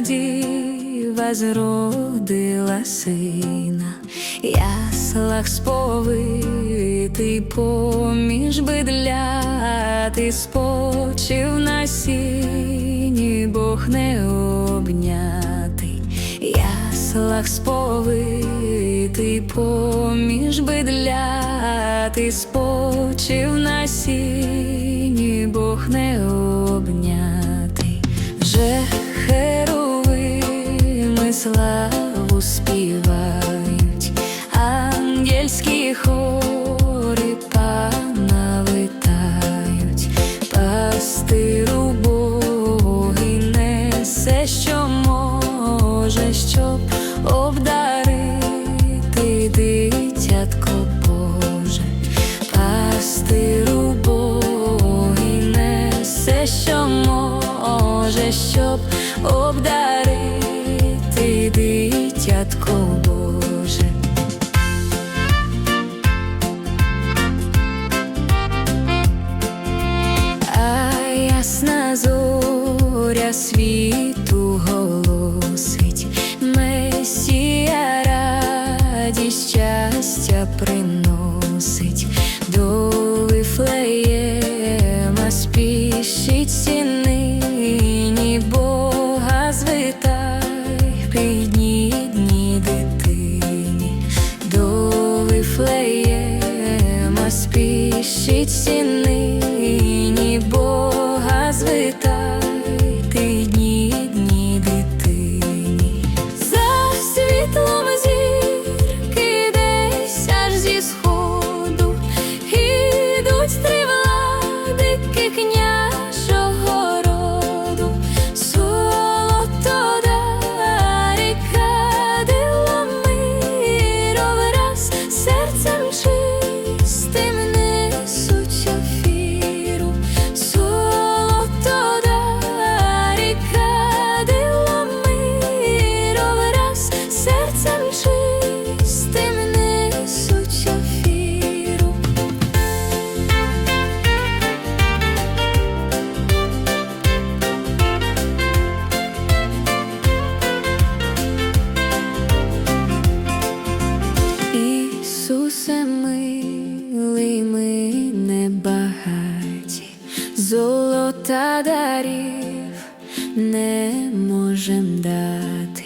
діва зродила сина, яслах сповитий поміж бидля, ти спочив на сіні, Бог не обнятий, яслах сповитий поміж бидля, ти спочив на сіні, Бог не обнятий, вже славу співають, ангельські хори пана летають, пастиру Боги несе, що дитятко Боже. А ясна зоря світу голосить, Месія радість щастя приносить, до Вифлеєма Ісусе милий, ми небагаті, золота дарів не можем дати,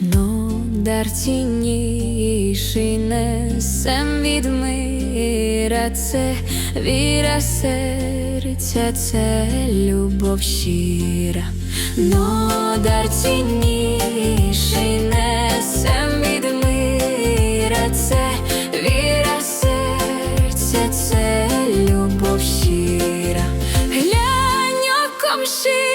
но дар цінніший несем від мира, це віра серця, це любов щира, но дар цінніший серця,